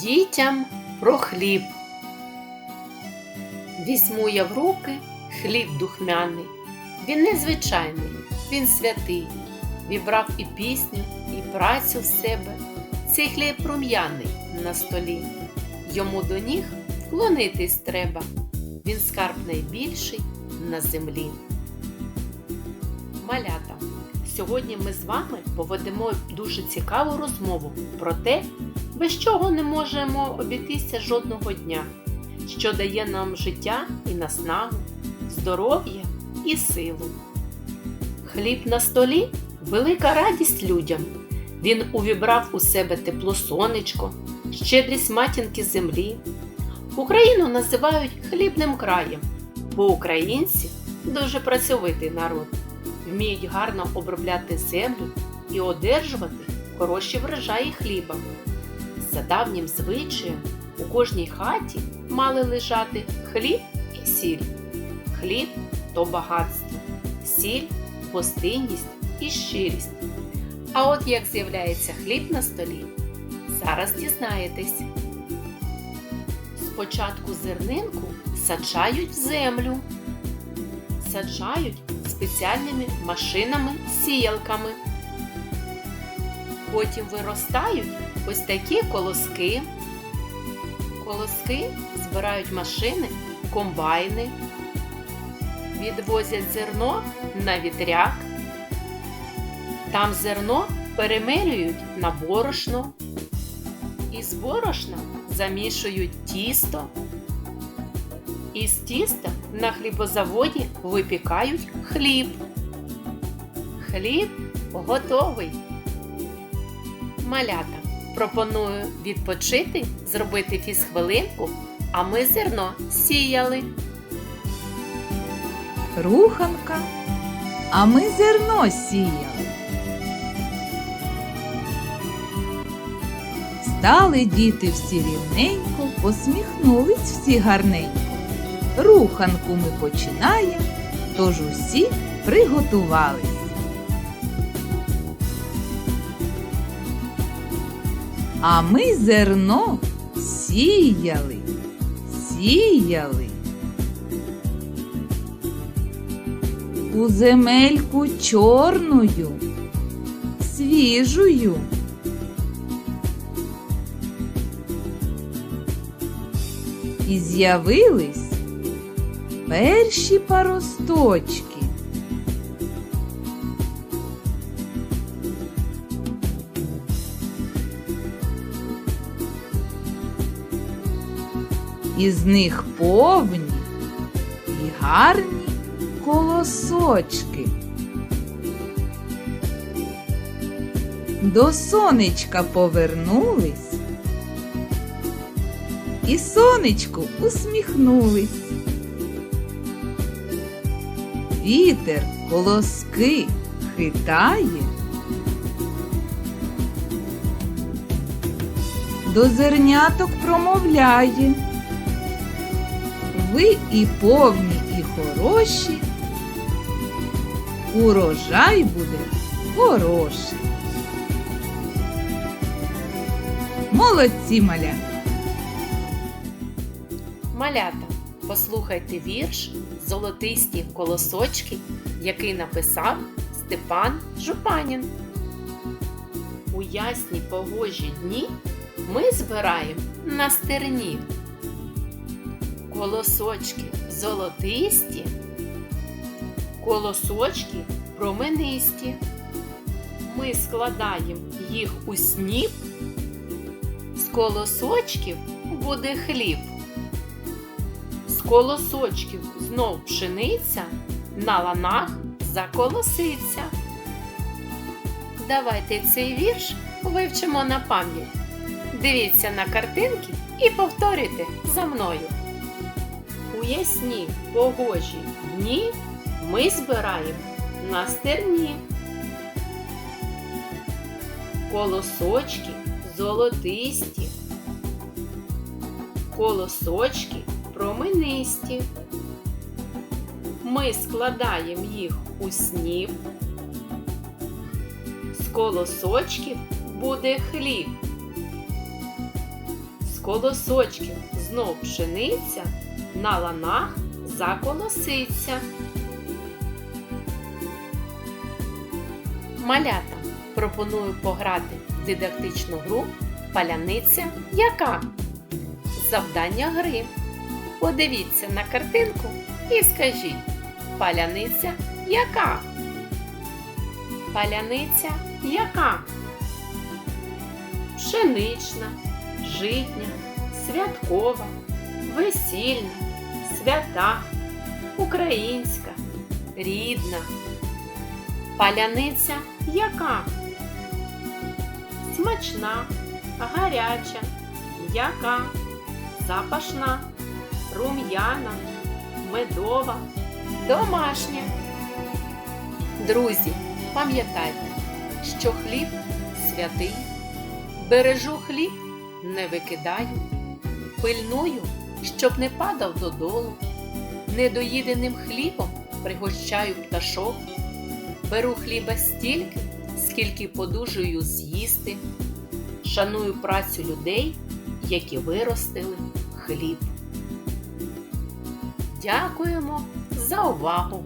Дітям про хліб. Візьму я в руки хліб духмяний. Він незвичайний, він святий. Вібрав і пісню, і працю в себе. Цей хліб рум'яний на столі. Йому до ніг вклонитись треба. Він скарб найбільший на землі. Малята. Сьогодні ми з вами поведемо дуже цікаву розмову про те, без чого не можемо обійтися жодного дня, що дає нам життя і наснагу, здоров'я і силу. Хліб на столі велика радість людям. Він увібрав у себе тепло сонечко, щедрість матінки землі. Україну називають хлібним краєм, бо українці дуже працьовитий народ, вміють гарно обробляти землю і одержувати хороші врожаї хліба. За давнім звичаєм у кожній хаті мали лежати хліб і сіль. Хліб то багатство, сіль гостинність і щирість. А от як з'являється хліб на столі, зараз дізнаєтесь. Спочатку зернинку саджають в землю, саджають спеціальними машинами-сіялками. Потім виростають ось такі колоски. Колоски збирають машини, комбайни, відвозять зерно на вітряк. Там зерно перемелюють на борошно. Із борошна замішують тісто. Із тіста на хлібозаводі випікають хліб. Хліб готовий. Малята. Пропоную відпочити, зробити фізхвилинку, а ми зерно сіяли. Руханка, а ми зерно сіяли. Стали діти всі рівненько, посміхнулись всі гарненько. Руханку ми починаємо, тож усі приготувались. А ми зерно сіяли, сіяли. У земельку чорною, свіжую. І з'явились перші паросточки. Із них повні і гарні колосочки. До сонечка повернулись і сонечку усміхнулись. Вітер колоски хитає. До зерняток промовляє. Ви і повні, і хороші. Урожай буде хороший. Молодці маля! Малята, послухайте вірш Золотисті колосочки, який написав Степан Жупанін. У ясні погожі дні ми збираємо на стерні. Колосочки золотисті, колосочки променисті. Ми складаємо їх у сніп, з колосочків буде хліб. Колосочків знов пшениця, на ланах заколоситься. Давайте цей вірш вивчимо на пам'ять. Дивіться на картинки і повторюйте за мною. У ясні погожі дні ми збираємо на стерні. Колосочки золотисті, колосочки променисті. Ми складаємо їх у сніп. З колосочків буде хліб. З колосочків знов пшениця, на ланах заколоситься. Малята пропоную пограти в дидактичну гру Паляниця яка? Завдання гри. Подивіться на картинку і скажіть Паляниця яка? Паляниця яка? Пшенична, житня, святкова, весільна, свята, українська, рідна. Паляниця яка? Смачна, гаряча, м'яка, запашна, рум'яна, медова, домашня. Друзі, пам'ятайте, що хліб святий, бережу хліб, не викидаю, пильную, щоб не падав додолу, недоїденим хлібом пригощаю пташок, беру хліба стільки, скільки подужую з'їсти, шаную працю людей, які виростили хліб. Дякуємо за увагу!